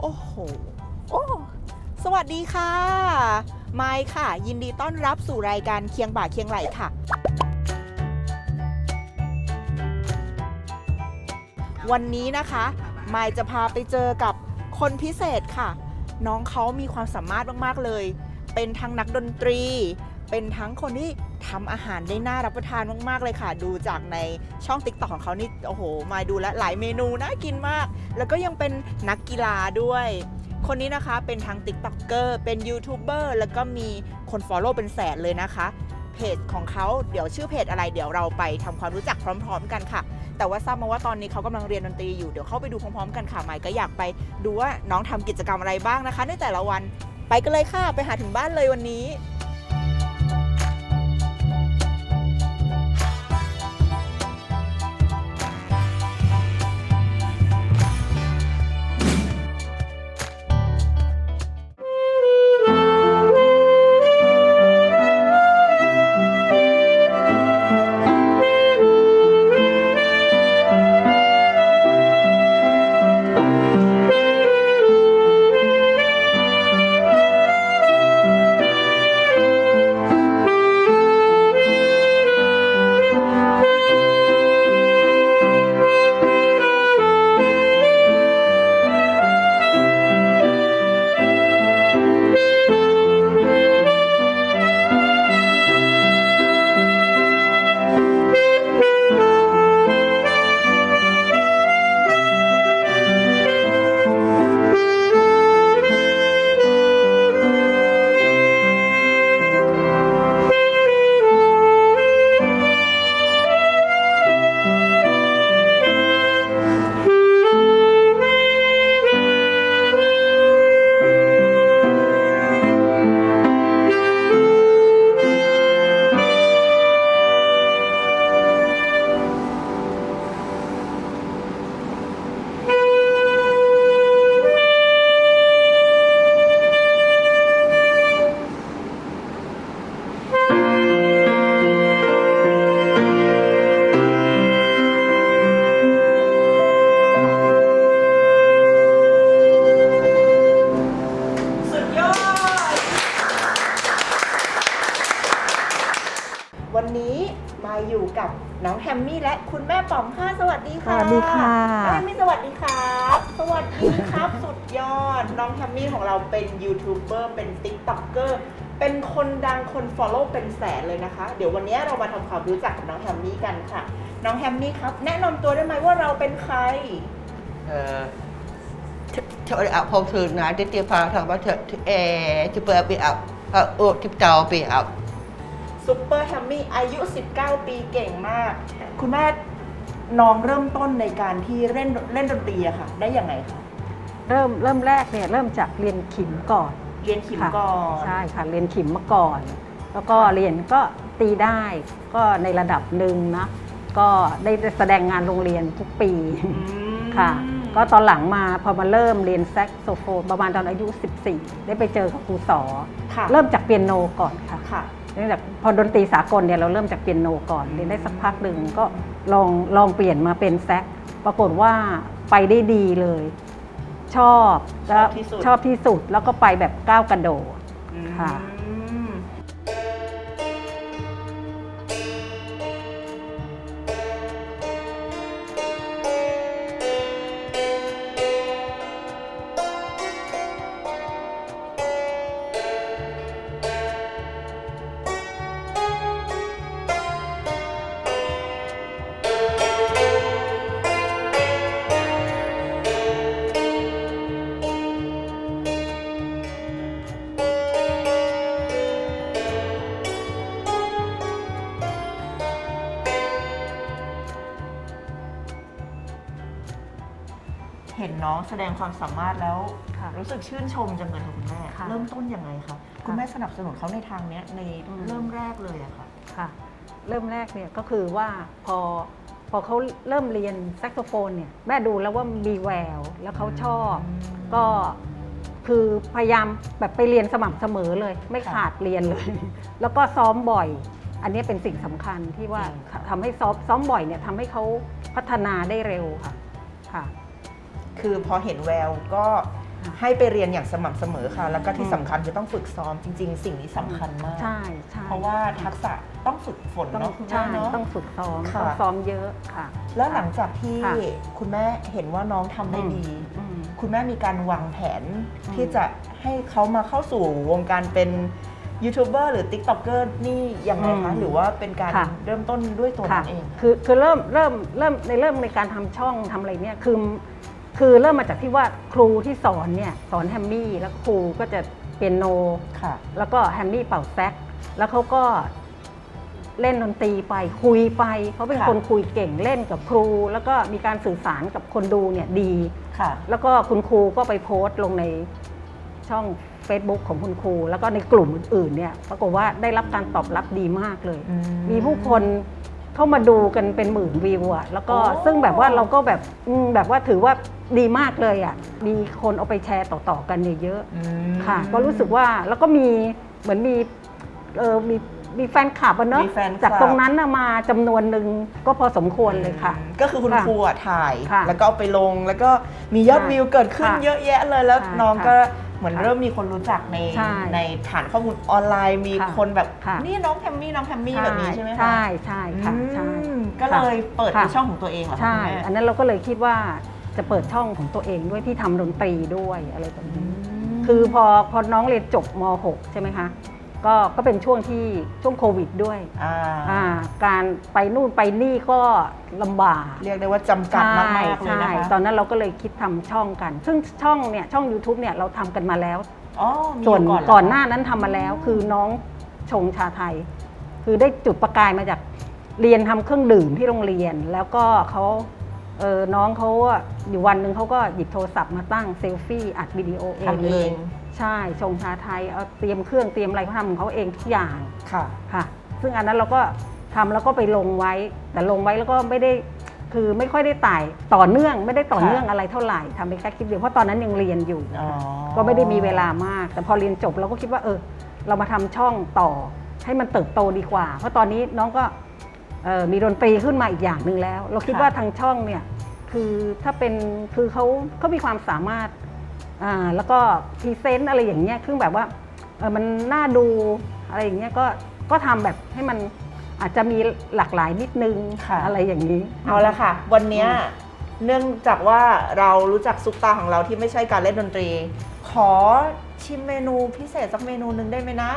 โอ้โห โอ้ สวัสดีค่ะ ไมค์ค่ะ ยินดีต้อนรับสู่รายการเคียงบ่าเคียงไหลค่ะ วันนี้นะคะ ไมค์จะพาไปเจอกับคนพิเศษค่ะ น้องเขามีความสามารถมาก ๆ เลย เป็นทั้งนักดนตรี เป็นทั้งคนที่ ทำอาหารได้น่ารับประทานมากๆเลยค่ะ ดูจากในช่องติ๊กต็อกของเขานี่โอ้โห มาดูแลหลายเมนูน่ากินมาก แล้วก็ยังเป็นนักกีฬาด้วยคนนี้นะคะเป็นทั้ง t ิ k t o k เกอร์เป็นยูทูบเบอร์แล้วก็มีคน Follow เป็นแสนเลยนะคะ เพจของเขาเดี๋ยวชื่อเพจอะไรเดี๋ยวเราไปทำความรู้จักพร้อม ๆ กันค่ะ แต่ว่าทราบมาว่าตอนนี้เขากำลังเรียนดนตรีอยู่เดี๋ยวเข้าไปดูพร้อมๆ กันค่ะหมายก็อยากไปดูว่าน้องทำกิจกรรมอะไรบ้างนะคะ ในแต่ละวันไปกันเลยค่ะ ไปหาถึงบ้านเลยวันนี้ คนดังคนฟอลโล่เป็นแสนเลยนะคะ เดี๋ยววันนี้เรามาทำความรู้จักกับน้องแฮมมี่กันค่ะ น้องแฮมมี่ครับ แนะนำตัวได้ไหมว่าเราเป็นใคร Eh, Thôi ạ phong thường là đi tiêu phá thằng bác thật ê chụp bờ bị ạ ờ ụ chụp tàu bị ạ ซุปเปอร์แฮมมี่อายุ 19 ปีเก่งมาก คุณแม่น้องเริ่มต้นในการที่เล่นเล่นดนตรีอะค่ะ ได้ยังไงคะเริ่มเริ่มแรกเนี่ยเริ่มจากเรียนขิมก่อน เรียนขิมค่ะก่อนใช่ค่ะเรียนขิมมาก่อน แล้วก็เรียนก็ตีได้ก็ในระดับหนึ่งนะก็ได้แสดงงานโรงเรียนทุกปีอืมค่ะ ก็ตอนหลังมาพอมาเริ่มเรียนแซกโซโฟนประมาณตอนอายุ 14 ได้ไปเจอกับครูสอ ค่ะเริ่มจากเปียโนก่อนค่ะ ค่ะ เนื่องจากพอดนตรีสากลเนี่ยเราเริ่มจากเปียโนก่อนเรียนได้สักพักหนึ่งก็ลองลองเปลี่ยนมาเป็นแซกปรากฏว่าไปได้ดีเลย ชอบแล้วชอบที่สุด ชอบที่สุดแล้วก็ไปแบบก้าวกระโดด ค่ะ อื เห็นน้องแสดงความสามารถแล้วค่ะรู้สึกชื่นชมจังเลยค่ะคุณแม่ค่ะเริ่มต้นยังไงคะคุณแม่สนับสนุนเขาในทางเนี้ยในอืมเริ่มแรกเลยอะค่ะค่ะ เริ่มแรกเนี่ยก็คือว่าพอพอเขาเริ่มเรียนแซกโซโฟนเนี่ยแม่ดูแล้วว่ามีแววแล้วเขาชอบ ก็คือพยายามแบบไปเรียนสม่ำเสมอเลย ไม่ค่ะขาดเรียนเลย แล้วก็ซ้อมบ่อย อันนี้เป็นสิ่งสำคัญที่ว่าจริงค่ะทำให้ซ้อมซ้อมบ่อยเนี่ยทำให้เขาพัฒนาได้เร็วค่ะค่ะ คือพอเห็นแววก็ค่ะให้ไปเรียนอย่างสม่ำเสมอค่ะ แล้วก็ที่อืมสำคัญคือต้องฝึกซ้อมจริง ๆ สิ่งนี้สำคัญมาก ใช่ใช่เพราะว่าทักษะต้องฝึกฝนต้องเนาะคุณใช่แม่เนาะ ต้องฝึกซ้อมค่ะ ต้องซ้อมเยอะค่ะ แล้วหลังจากที่ค่ะคุณแม่เห็นว่าน้องทำได้อืม ดีอืมคุณแม่มีการวางแผนอืมที่จะให้เขามาเข้าสู่วงการเป็นยูทูบเบอร์หรือติ๊กต็อกเกอร์นี่ยังไงคะหรือว่าเป็นการค่ะ เริ่มต้นด้วยตัวค่ะน้องเอง คือคือเริ่มเริ่มเริ่มในเริ่มในการทำช่องทำอะไรเนี่ยคือ คือเริ่มมาจากที่ว่าครูที่สอนเนี่ยสอนแฮมมี่แล้วครูก็จะเปียโน ค่ะ แล้วก็แฮมมี่เป่าแซกแล้วเขาก็เล่นดนตรีไปคุยไปเขาเป็นค่ะ คนคุยเก่งเล่นกับครู แล้วก็มีการสื่อสารกับคนดูเนี่ยดี ค่ะ แล้วก็คุณครูก็ไปโพสต์ลงในช่อง Facebook ของคุณครู แล้วก็ในกลุ่มอื่นๆเนี่ยปรากฏว่าได้รับการตอบรับดีมากเลย อืม มีผู้คน เข้ามาดูกันเป็นหมื่นวิวอะแล้วก็โอ้ ซึ่งแบบว่าเราก็แบบอืมแบบว่าถือว่าดีมากเลยอะมีคนเอาไปแชร์ต่อๆกันเนี่ยเยอะอืม ค่ะ ก็รู้สึกว่าแล้วก็มีเหมือนมีเออมีมีแฟนคลับอะเนอะมีแฟนคลับ จากตรงนั้นน่ะมาจำนวนหนึ่งก็พอสมควรเลยค่ะ อืมก็คือคุณค่ะครูอะถ่าย ค่ะแล้วก็เอาไปลงแล้วก็มียอดค่ะวิวเกิดขึ้นค่ะเยอะแยะเลยแล้วใช่น้องค่ะก็ เหมือนค่ะเริ่มมีคนรู้จักในใช่ในฐานข้อมูลออนไลน์มีค่ะคนแบบค่ะ นี่น้องแฮมมี่น้องแฮมมี่แบบนี้ใช่ไหมคะใช่ใช่ค่ะใช่ อืมก็เลยเปิดค่ะ เป็นช่องของตัวเองเหรอคะใช่ คุณแม่อันนั้นเราก็เลยคิดว่าจะเปิดช่องของตัวเองด้วยที่ทำดนตรีด้วยอะไรแบบอืนี้ ม คือพอพอน้องเรียนจบม .6 ใช่ไหมคะ ก็ก็เป็นช่วงที่ช่วงโควิดด้วยอ่าอ่าการไปนู่นไปนี่ก็ลำบากเรียกได้ว่าจำกัดมากๆเลยใช่นะตคะอนนั้นเราก็เลยคิดทำช่องกัน ซึ่งช่องเนี่ยช่อง YouTube เนี่ยเราทำกันมาแล้ว อ๋อมีส่วนอยู่ก่อนเหรหน้านั้นทำมาแล้วคือน้องชงชาไทย คือได้จุดประกายมาจากเรียนทำเครื่องดื่มที่โรงเรียน แล้วก็เขาเออน้องเขาอะอยู่วันหนึ่งเขาก็หยิบโทรศัพท์มาตั้งเซลฟี่อัดวิดีโอเองทำเอเลยง ใช่ชงชาไทยเอาเตรียมเครื่องเตรียมอะไรเขาทำของเขาเองทุกอย่างค่ะ ค่ะ ซึ่งอันนั้นเราก็ทำแล้วก็ไปลงไว้ แต่ลงไว้แล้วก็ไม่ได้คือไม่ค่อยได้ต่ายต่อเนื่องไม่ได้ต่อค่ะเนื่องอะไรเท่าไหร่ทำไปแค่คลิปเดียวเพราะตอนนั้นยังเรียนอยู่อ๋อ ก็ไม่ได้มีเวลามาก แต่พอเรียนจบเราก็คิดว่าเออ เรามาทำช่องต่อให้มันเติบโตดีกว่า เพราะตอนนี้น้องก็เอ่อมีดนตรีขึ้นมาอีกอย่างหนึ่งแล้ว เราคิดว่าทางช่องเนี่ยคือถ้าเป็นคือเขาเขามีความสามารถ อ่าแล้วก็พรีเซนต์อะไรอย่างเงี้ยคือแบบว่าเออมันน่าดูอะไรอย่างเงี้ยก็ก็ทำแบบให้มันอาจจะมีหลากหลายนิดนึงค่ะ อะไรอย่างนี้ เอาละค่ะ วันเนี้ยเนื่องจากว่าเรารู้จักซุปตาของเราที่ไม่ใช่การเล่นดนตรี ขอชิมเมนูพิเศษสักเมนูหนึ่งได้ไหมนะ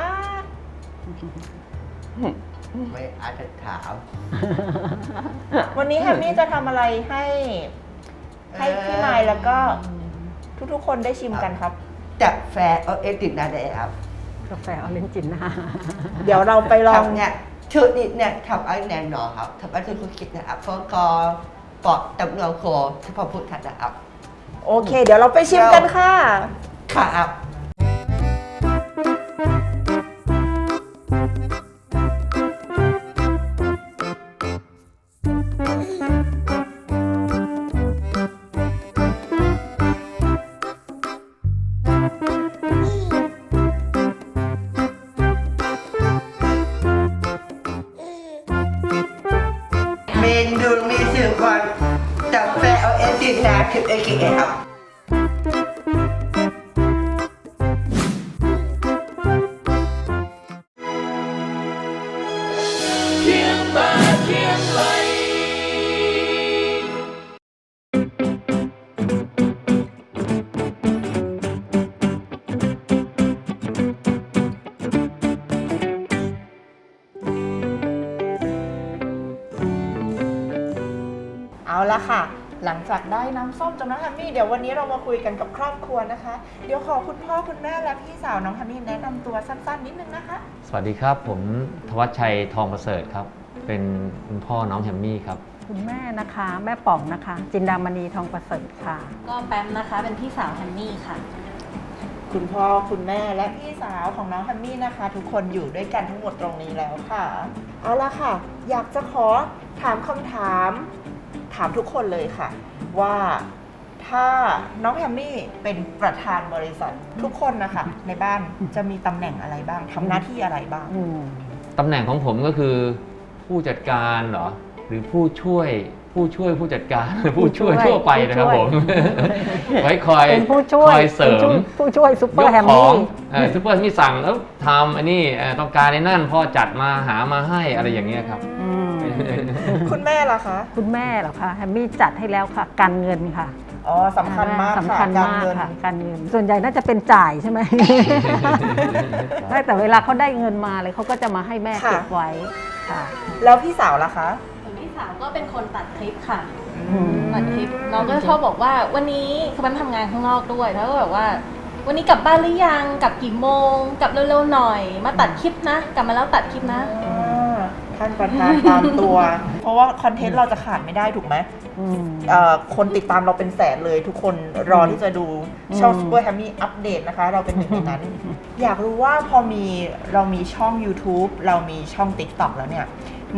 ไม่อาจจะถามวันนี้แฮมมี่จะทำอะไรให้ ให้พี่ไมล์แล้วก็ ทุกๆ คนได้ชิมกันครับจับแฟร์เอาเอติดนาเดครับกาแฟออเรนจินนะเดี๋ยวเราไปลอง ทำเนี่ยชุดนี้เนี่ยทำไอ้แน่นอนครับทำไอ้ทุกคนคิดนะครับเพราะก็ปอดจำนวนโคที่พอพูดทันนะครับ โอเค เดี๋ยวเราไปชิมกันค่ะครับ เน้ำส้มจากน้องแฮมมี่เดี๋ยววันนี้เรามาคุยกันกับครอบครัวนะคะ เดี๋ยวขอคุณพ่อคุณแม่และพี่สาวน้องแฮมมี่แนะนำตัวสั้นๆนิดนึงนะคะ สวัสดีครับ ผมทวัชชัยทองประเสริฐครับ เป็นคุณพ่อน้องแฮมมี่ครับ คุณแม่นะคะ แม่ป๋องนะคะ จินดามณีทองประเสริฐค่ะ ก็แปมนะคะ เป็นพี่สาวแฮนนี่ค่ะ คุณพ่อคุณแม่และพี่สาวของน้องแฮมมี่นะคะ ทุกคนอยู่ด้วยกันทั้งหมดตรงนี้แล้วค่ะ เอาละค่ะ อยากจะขอถามคำถาม ถามทุกคนเลยค่ะ ว่าถ้าน้องแฮมมี่เป็นประธานบริษัททุกคนนะคะ ในบ้านจะมีตำแหน่งอะไรบ้างทำหน้าที่อะไรบ้าง อืมตำแหน่งของผมก็คือ ผู้จัดการเหรอ หรือผู้ช่วยผู้ช่วยผู้จัดการ ผู้ช่วยทั่วไปนะครับผม ไว้คอยเป็นผู้ช่วยคอยเสริมผู้ช่วยซูเปอยร์กแฮมขอมี่งเอ่อซูเปอร์ที่สั่งแล้วทำอันนี้เอ่อต้องการในนั่นพ่อจัดมาหามาให้อะไรอย่างเงี้ยครับ อืม คุณแม่ล่ะคะคุณแม่เหรอคะแฮมมี่จัดให้แล้วค่ะ การเงินค่ะอ๋อสำคัญมากสำคัญค่ะมากเงินค่ะการเงิน ส่วนใหญ่น่าจะเป็นจ่ายใช่ไหมไม่แต่เวลาเขาได้เงินมาเลยเขาก็จะมาให้แม่เก็บไว้ค่ะ แล้วพี่สาวล่ะคะส่วนพี่สาวก็เป็นคนตัดคลิปค่ะอืมตัดคลิปน้องก็ชอบบอกว่าวันนี้คือแป๊มทำงานข้างนอกด้วยแล้วก็แบบว่า วันนี้กลับบ้านหรือยังกลับกี่โมงกลับเร็วๆหน่อย มาตัดคลิปนะ กลับมาแล้วตัดคลิปนะอ่า ท่านประธานตามตัว เพราะว่าคอนเทนต์เราจะขาดไม่ได้ถูกไหมอืม เอ่อคนติดตามเราเป็นแสนเลยทุกคนรอที่จะดูช่องอืม Super Hammy อัปเดตนะคะ เราเป็นหนึ่งในนั้น อยากรู้ว่าพอมีเรามีช่อง YouTube เรามีช่อง TikTok แล้วเนี่ย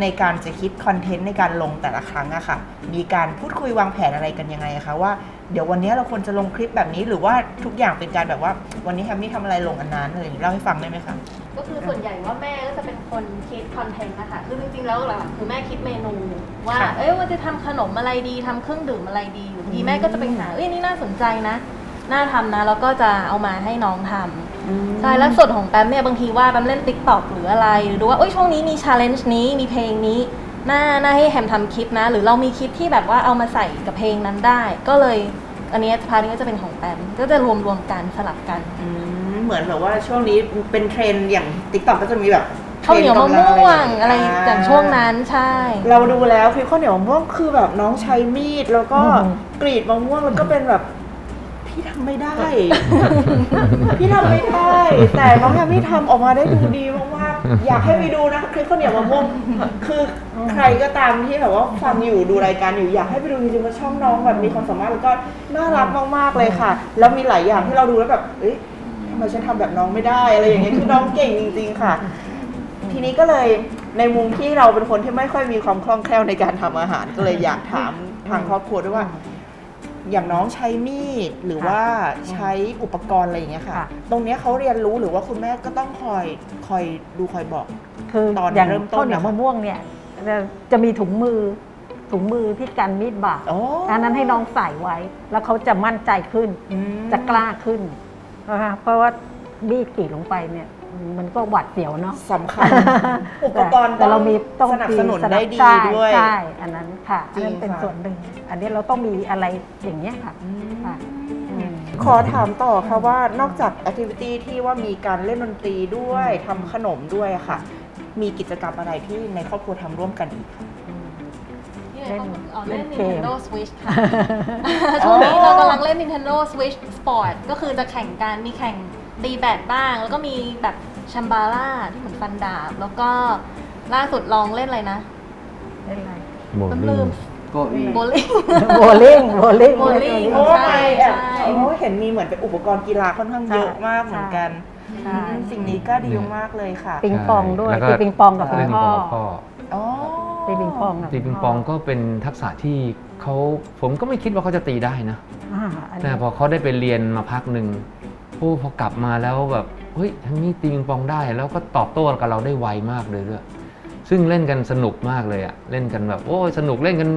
ในการจะคิดคอนเทนต์ในการลงแต่ละครั้งอะค่ะ มีการพูดคุยวางแผนอะไรกันยังไงอะคะว่า เดี๋ยววันนี้เราควรจะลงคลิปแบบนี้หรือว่าทุกอย่างเป็นการแบบว่า วันนี้แฮมมี่ทำอะไรลงอันนั้นอะไรอย่างนี้เล่าให้ฟังได้ไหมคะ ก็คือส่วนใหญ่ว่าแม่ก็จะเป็นคนคิดคอนเทนต์นะคะคือจริงๆแล้วหลักๆคือแม่คิดเมนู ว่า ค่ะเอ้ยว่าจะทำขนมอะไรดีทำเครื่องดื่มอะไรดีอยู่ดีแม่ก็จะไปหาเอ้ยนี่น่าสนใจนะ น่าทำนะแล้วก็จะเอามาให้น้องทำใช่แล้วส่วนของแปมเนี่ยบางทีว่าแปมเล่นติ๊กต็อกหรืออะไรหรือดูว่าเอ้ยช่วงนี้มีชาเลนจ์นี้มีเพลงนี้น่าน่าให้แฮมทำคลิปนะ หรือเรามีคลิปที่แบบว่าเอามาใส่กับเพลงนั้นได้ ก็เลย อันนี้พาร์ทนี้ก็จะเป็นของแปมก็จะรวมรวมๆกันสลับกันอืมเหมือนแบบว่าช่วงนี้เป็นเทรนด์อย่าง TikTok ก็จะมีแบบทรข้าวเหนียวมะกำลัม่วงอะไรย่อย่างช่วงนั้นใช่ เราดูแล้วคลิปข้าวเหนียวมะม่วงคือแบบน้องใช้มีดแล้วก็อืมกรีดมะม่วงแล้วก็เป็นแบบพี่ทำไม่ได้ พี่ทำไม่ได้ แต่น้องแฮมมี่ทำออกมาได้ดูดีมากๆ อยากให้ไปดูนะคลิปข้าวเหนียวมะม่วงคือใครก็ตามที่แบบว่าฟังอยู่ดูรายการอยู่อยากให้ไปดูจริงๆว่าช่องน้องแบบมีความสามารถแล้วก็น่ารักมากๆเลยค่ะ แล้วมีหลายอย่างที่เราดูแล้วแบบเอ้ยทำไมฉันทำแบบน้องไม่ได้อะไรอย่างเงี้ยคือน้องเก่งจริง ๆ ค่ะ ทีนี้ก็เลยในมุมที่เราเป็นคนที่ไม่ค่อยมีความคล่องแคล่วในการทำอาหารก็เลยอยากถามทางครอบครัวด้วยว่า อย่างน้องใช้มีดหรือว่าใช้อุปกรณ์อะไรอย่างเงี้ยค่ะ ค่ะ ตรงเนี้ยเขาเรียนรู้หรือว่าคุณแม่ก็ต้องคอยคอยดูคอยบอก คือตอนอย่างเริ่มต้นข้าวเหนียวนะคะมะม่วงเนี่ยจะจะมีถุงมือถุงมือที่กันมีดบาดอ๋ออันนั้นให้น้องใส่ไว้ แล้วเขาจะมั่นใจขึ้น อืมจะกล้าขึ้นนะคะเพราะว่ามีดกรีดลงไปเนี่ย มันก็หวัดเสียวเนาะสำคัญ อุปกรณ์แต่เรามีต้องสนับสนุนได้ดีใช่ด้วยใช่อันนั้นค่ะจริอันงนั้นเป็นค่ะส่วนหนึ่ง อันนี้เราต้องมีอะไรอย่างเงี้ยค่ะอืมค่ะอืมขอถามต่อค่ะว่านอกจากแอคทิวิตี้ที่ว่ามีการเล่นดนตรีด้วยทำขนมด้วยอะค่ะ มีกิจกรรมอะไรที่ในครอบครัวทำร่วมกันอีกคะที่ไหนต้องอ๋อเล่เล่นนเกม Nintendo Switch ค่ะ ช่วงนี้เรากำลังเล่น Nintendo Switch Sport ก็คือจะแข่งกันมีแข่ง ตีแบดบ้าง แล้วก็มีแบบชัมบาร่าที่เหมือนฟันดาบ แล้วก็ล่าสุดลองเล่นอะไรนะเล่นอะไรโบมันลิ่ลืงมโกอีโบลิ่ง โบลิ่งโบลิ่งโบลิ่ง โอ้ใช่ยแอบใช่ โอ้เห็นมีเหมือนเป็นอุปกรณ์กีฬาค่อนข้างเยอะมากเหมือนกันใช่ อืมสิ่งนี้ก็ดีมากเลยค่ะปิงปองด้วยแล้วก็ตีปิงปองกับคุเล่ณนปิงพ่ปอองกับพ่ออ๋อ ตีปิงปองกับตีปิงปองก็เป็นทักษะที่เขาผมก็ไม่คิดว่าเขาจะตีได้นะ อ่าอันแต่นี้พอเขาได้ไปเรียนมาพักหนึ่ง โอ้พอกลับมาแล้วแบบเฮ้ยทั้งนี้ตีปิงปองได้ แล้วก็ตอบโต้กับเราได้ไวมากเลยด้วยซึ่งเล่นกันสนุกมากเลยอะเล่นกันแบบโอ้ยสนุกเล่นกัน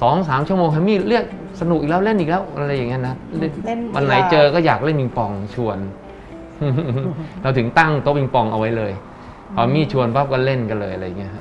สองสามชั่วโมงแฮมมี่เรียกสนุกอีกแล้วเล่นอีกแล้วอะไรอย่างเงี้ยนะเล่นเล่นวันไหนกีฬาเจอก็อยากเล่นปิงปองชวน เราถึงตั้งโต๊ะปิงปองเอาไว้เลยพอมี่ชวนปั๊บก็เล่นกันเลยอะไรอย่างเงี้ย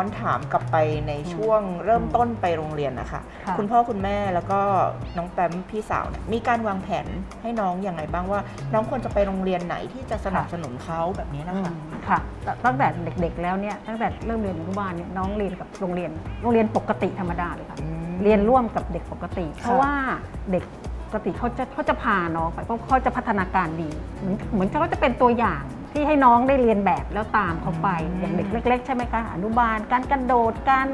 อนถามกลับไปในช่วงเริ่มต้นไปโรงเรียนนะคะค่ะคุณพ่อคุณแม่แล้วก็น้องแปมพี่สาวเนี่ยมีการวางแผนให้น้องอย่างไรบ้างว่า น้องควรจะไปโรงเรียนไหนที่จะสนับสนุนเขาแบบนี้นะคะค่ะแต่ตั้งแต่เด็กๆ แล้วเนี่ยตั้งแต่เริ่มเรียนอนุบาลเนี่ยน้องเรียนกับโรงเรียนโรงเรียนปกติธรรมดาเลยค่ะอืมเรียนร่วมกับเด็กปกติ เพราะค่ะว่าเด็กปกติเขาจะเขาจะพาน้องไปเพราะเขาจะพัฒนาการดี เหมือนเหมือนเขาจะเป็นตัวอย่าง ที่ให้น้องได้เรียนแบบแล้วตามเขาไปอย่างเด็กเล็ก ๆ ใช่ไหมคะอนุบาล การกระโดดการ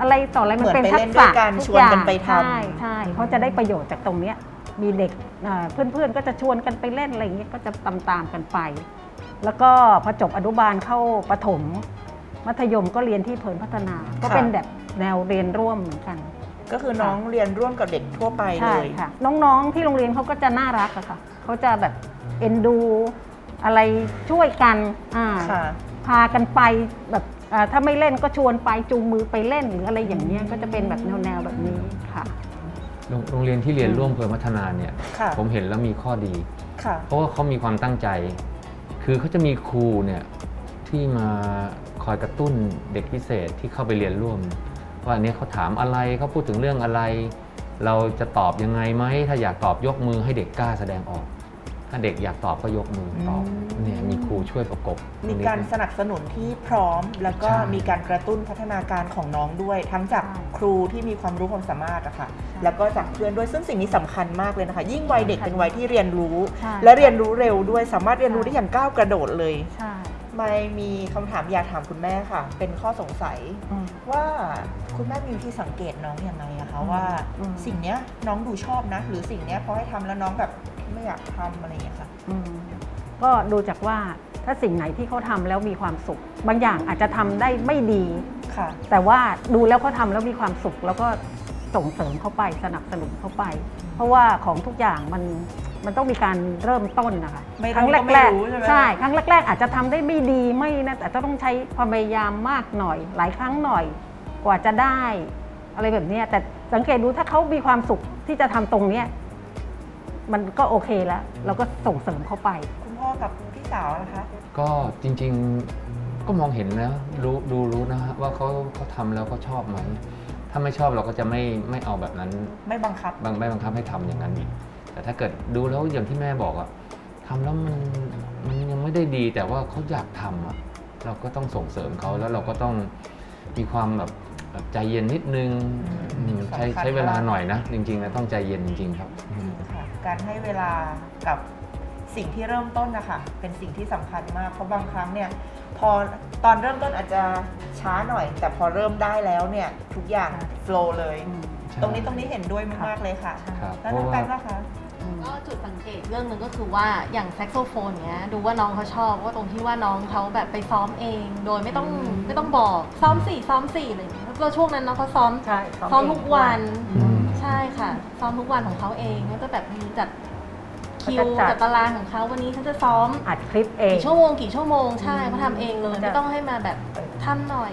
อะไรต่ออะไรมันเป็นเหมืทัอนกไปเล่นด้ษะวยกันทุชวนกันอย่างไปทำใช่ใช่เขาจะได้ประโยชน์จากตรงเนี้ยมีเด็กเอ่อเพื่อนๆ ก็จะชวนกันไปเล่นอะไรอย่างเงี้ยก็จะตามๆกันไป แล้วก็พอจบอนุบาลเข้าประถม มัธยมก็เรียนที่เพลินพัฒนา ก็เป็นแบบแนวเรียนร่วมเหมือนกัน ก็คือน้องเรียนร่วมกับเด็กทั่วไปเลใช่ยค่ะ น้องๆที่โรงเรียนเขาก็จะน่ารักอะค่ะเขาจะแบบเอ็นดู อะไรช่วยกันอ่าค่ะพากันไปแบบอ่าถ้าไม่เล่นก็ชวนไปจูงมือไปเล่นหรืออะไรอย่างเงี้ยก็จะเป็นแบบแนวๆแบบนี้ค่ะ โรงโรงเรียนที่เรียนร่วมเพื่อพัฒนาเนี่ย ค่ะผมเห็นแล้วมีข้อดี ค่ะ เพราะว่าเขามีความตั้งใจ คือเขาจะมีครูเนี่ยที่มาคอยกระตุ้นเด็กพิเศษที่เข้าไปเรียนร่วม ว่าอันเนี้ยเขาถามอะไรเขาพูดถึงเรื่องอะไร เราจะตอบยังไงไหมถ้าอยากตอบยกมือให้เด็กกล้าแสดงออก ถ้าเด็กอยากตอบก็ยกมือตอบอืมเนี่ยมีครูช่วยประกบ มีตงนี้การสนับสนุนที่พร้อม แล้วก็ใช่มีการกระตุ้นพัฒนาการของน้องด้วย ทั้งจากใช่ครูที่มีความรู้ความสามารถอะค่ะใช่แล้วก็จากเพื่อนด้วยซึ่งสิ่งนี้สำคัญมากเลยนะคะ ยิ่งวัยเด็กสำคัญเป็นวัยที่เรียนรู้ใช่และเรียนรู้เร็วด้วยสามารถเรียนรู้ใช่ได้อย่างก้าวกระโดดเลยใช่ไม่มีคำถามอยากถามคุณแม่ค่ะ เป็นข้อสงสัยอืมว่าคุณแม่มีวิธีสังเกตน้องยังไงอะคะอืมว่าอืมสิ่งเนี้ยน้องดูชอบนะ หรือสิ่งเนี้ยพอให้ทำแล้วน้องแบบ ไม่อยากทำอะไรอย่างเงี้ยค่ะ อืมก็ดูจากว่าถ้าสิ่งไหนที่เขาทำแล้วมีความสุข บางอย่างอาจจะทำได้ไม่ดี ค่ะ แต่ว่าดูแล้วเขาทำแล้วมีความสุข แล้วก็ส่งเสริมเข้าไปสนับสนุนเข้าไป เพราะว่าของทุกอย่างมันมันต้องมีการเริ่มต้นนะคะไม่ครั้งเริ่มก็ไม่แรกรู้ใช่ไหมๆใช่ ครั้งแรก ๆ อาจจะทำได้ไม่ดีไม่นะแต่ต้องใช้ความพยายามมากหน่อย หลายครั้งหน่อย กว่าจะได้ อะไรแบบเนี้ยแต่สังเกตดูถ้าเขามีความสุขที่จะทำตรงเนี้ย มันก็โอเคแล้ว เราก็ส่งเสริมเข้าไป คุณพ่อกับพี่สาวนะคะก็จริงๆก็มองเห็นแล้วรู้ดูรู้นะฮะว่าเขาเขาทำแล้วเขาชอบไหมถ้าไม่ชอบเราก็จะไม่ไม่เอาแบบนั้นไม่บังคับบางไม่บังคับให้ทำอย่างนั้นอีก แต่ถ้าเกิดดูแล้วอย่างที่แม่บอกอะทำแล้วมันมันยังไม่ได้ดีแต่ว่าเขาอยากทำอะเราก็ต้องส่งเสริมเขาแล้วเราก็ต้องมีความแบบแบบใจเย็นนิดนึงอืมใช้สำคัญใช้เวลามากหน่อยนะ จริงๆนะต้องใจเย็นจริงๆครับอืมค่ะ การให้เวลากับสิ่งที่เริ่มต้นนะคะเป็นสิ่งที่สำคัญมาก เพราะบางครั้งเนี่ยพอตอนเริ่มต้นอาจจะช้าหน่อย แต่พอเริ่มได้แล้วเนี่ยทุกอย่างโฟล์เลยใช่ตรงนี้ตรงนี้เห็นด้วยมากๆเลยค่ะครับแล้วเพน้องราะแปว่ามนะคะก็จุดสังเกตเรื่องหนึ่งก็คือว่าอย่างแซกโซโฟนเนี้ยดูว่าน้องเขาชอบว่าตรงที่ว่าน้องเขาแบบไปซ้อมเอง โดยไม่ต้องอืมไม่ต้องบอกซ้อมสี่ซ้อมสี่อะไรอย่างเงี้ยแล้วช่วงนั้นน้องเขาซ้อมใช่ซ้อมทุกวันอืมใช่ ค่ะซ้อมทุกวันของเขาเองก็จะแบบมีจัดคิวเขาจะจัดจัดตารางของเขาวันนี้ฉันจะซ้อมอัดคลิปเองกี่ชั่วโมงกี่ชั่วโมงใช่เขาทำเองเลยเขาจะไม่ต้องให้มาแบบทำหน่อย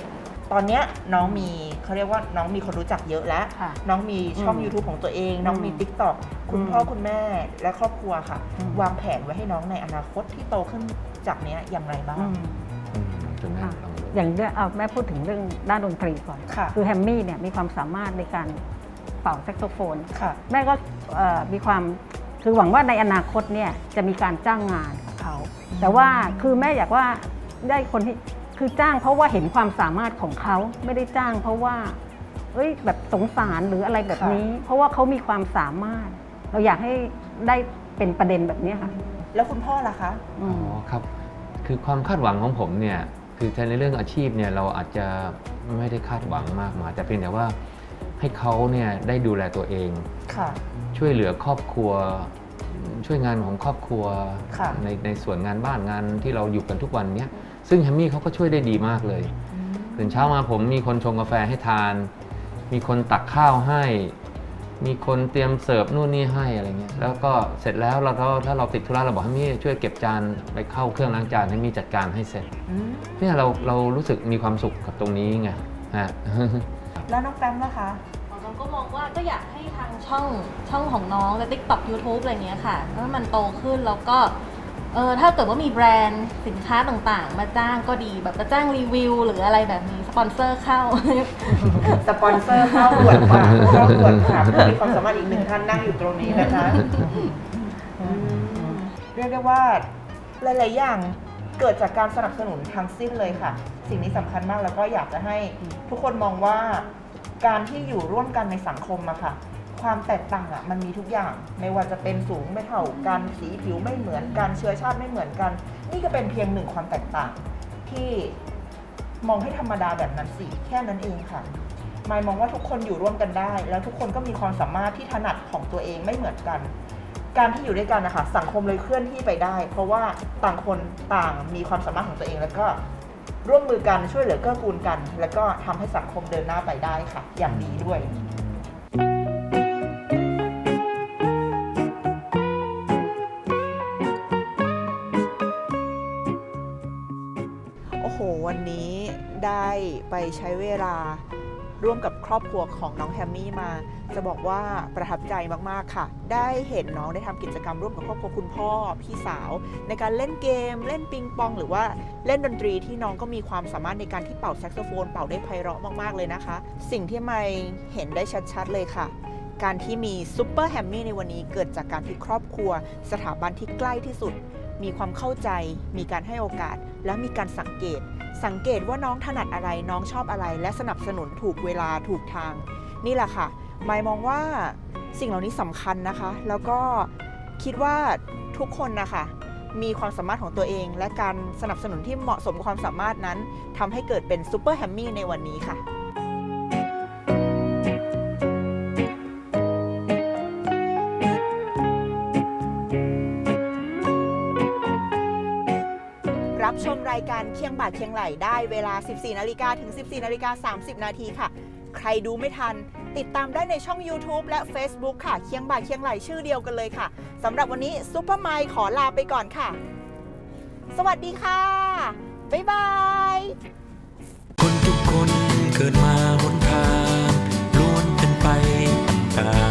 ตอนเนี้ยน้องมีเขาเรียกว่าน้องมีคนรู้จักเยอะแล้วค่ะน้องมีช่องอืม YouTube ของตัวเอง น้องมีอืม Tik t o อกคุณอืมพ่อคุณแม่และครอบครัวค่ะอืมวางแผนไว้ให้น้องในอนาคตที่โตขึ้นจากเนี้ยอย่างไรบ้างอืมอืมจนแม่ค่ะลองดูอย่างเรื่องเอาแม่พูดถึงเรื่องด้านดนตรีก่อนค่ะคือแฮมมี่เนี่ยมีความสามารถในการ เป่าแซกโซโฟนค่ะแม่ก็เอ่อมีความคือหวังว่าในอนาคตเนี่ยจะมีการจ้างงานกับเขาแต่ว่าคือแม่อยากว่าได้คนที่คือจ้างเพราะว่าเห็นความสามารถของเขาไม่ได้จ้าง เพราะว่าเอ้ยแบบสงสารหรืออะไรแบบนี้ เพราะว่าเขามีความสามารถ เราอยากให้ได้เป็นประเด็นแบบเนี้ยค่ะ แล้วคุณพ่อล่ะคะอือ๋อมครับ คือความคาดหวังของผมเนี่ยคือในเรื่องอาชีพเนี่ยเราอาจจะไม่ได้คาดหวังมากมายแต่เพียงแต่ว่า ให้เขาเนี่ยได้ดูแลตัวเอง ค่ะช่วยเหลือครอบครัว ช่วยงานของครอบครัว ค่ะ ในในส่วนงานบ้านงานที่เราอยู่กันทุกวันเนี้ยซึ่งแฮมมี่เขาก็ช่วยได้ดีมากเลย ตื่นเช้ามาผมมีคนชงกาแฟให้ทาน มีคนตักข้าวให้ มีคนเตรียมเสิร์ฟนู่นนี่ให้อะไรเงี้ย แล้วก็เสร็จแล้วเราก็ถ้าเราติดธุระเราบอกให้มี่ช่วยเก็บจานไปเข้าเครื่องล้างจานให้มี่จัดการให้เสร็จ อืมเนี่ยเราเรารู้สึกมีความสุขกับตรงนี้ไงฮะ แล้วน้องแปมล่ะคะเราก็มองว่าก็อยากให้ทางช่องช่องของน้องและ TikTok YouTube อะไรเงี้ยค่ะถ้ามันโตขึ้นแล้วก็เออถ้าเกิดว่ามีแบรนด์สินค้าต่างๆ มาจ้างก็ดีแบบมาจ้างรีวิว หรืออะไรแบบนี้สปอนเซอร์เข้า สปอนเซอร์เข้าด่วนค่ะเข้าด่วนค่ะผู้มีความสามารถอีกหนึ่งท่านนั่งอยู่ตรงนี้นะคะอืมเรียกได้ว่าหลายๆอย่างเกิดจากการสนับสนุนทั้งสิ้นเลยค่ะ สิ่งนี้สำคัญมากแล้วก็อยากจะให้ทุกคนมองว่า การที่อยู่ร่วมกันในสังคมอะค่ะ ความแตกต่างอะมันมีทุกอย่าง ไม่ว่าจะเป็นสูงไม่เท่ากันสีผิวไม่เหมือนกันเชื้อชาติไม่เหมือนกัน นี่ก็เป็นเพียงหนึ่งความแตกต่าง ที่มองให้ธรรมดาแบบนั้นสิแค่นั้นเองค่ะมายมองว่าทุกคนอยู่ร่วมกันได้ แล้วทุกคนก็มีความสามารถที่ถนัดของตัวเองไม่เหมือนกัน การที่อยู่ด้วยกันนะคะสังคมเลยเคลื่อนที่ไปได้ เพราะว่าต่างคนต่างมีความสามารถของตัวเองแล้วก็ ร่วมมือกันช่วยเหลือเกื้อกูลกัน แล้วก็ทำให้สังคมเดินหน้าไปได้ค่ะ อย่างดีด้วยโอ้โหวันนี้ได้ไปใช้เวลา ร่วมกับครอบครัวของน้องแฮมมี่มา จะบอกว่าประทับใจมากๆค่ะ ได้เห็นน้องได้ทำกิจกรรมร่วมกับครอบครัวคุณพ่อพี่สาว ในการเล่นเกม เล่นปิงปอง หรือว่าเล่นดนตรีที่น้องก็มีความสามารถในการที่เป่าแซกโซโฟน เป่าได้ไพเราะมากๆเลยนะคะ สิ่งที่ไม่เห็นได้ชัดๆเลยค่ะการที่มีซูเปอร์แฮมมี่ในวันนี้เกิดจากการที่ครอบครัว สถาบันที่ใกล้ที่สุด มีความเข้าใจ มีการให้โอกาส และมีการสังเกต สังเกตว่าน้องถนัดอะไรน้องชอบอะไร และสนับสนุนถูกเวลาถูกทาง นี่แหละค่ะหมายมองว่าสิ่งเหล่านี้สำคัญนะคะ แล้วก็คิดว่าทุกคนนะคะมีความสามารถของตัวเอง และการสนับสนุนที่เหมาะสมกับความสามารถนั้นทำให้เกิดเป็นซูเปอร์แฮมมี่ในวันนี้ค่ะ ชมรายการเคียงบ่าเคียงไหลได้เวลา 14 นาฬิกาถึง 14 นาฬิกา 30 นาทีค่ะ ใครดูไม่ทัน ติดตามได้ในช่อง YouTube และ Facebook ค่ะ เคียงบ่าเคียงไหลชื่อเดียวกันเลยค่ะสำหรับวันนี้ซุปเปอร์ไมค์ขอลาไปก่อนค่ะ สวัสดีค่ะ บ๊ายบาย คนทุกคนเกิดมาหนทางล้วนเป็นไปต่าง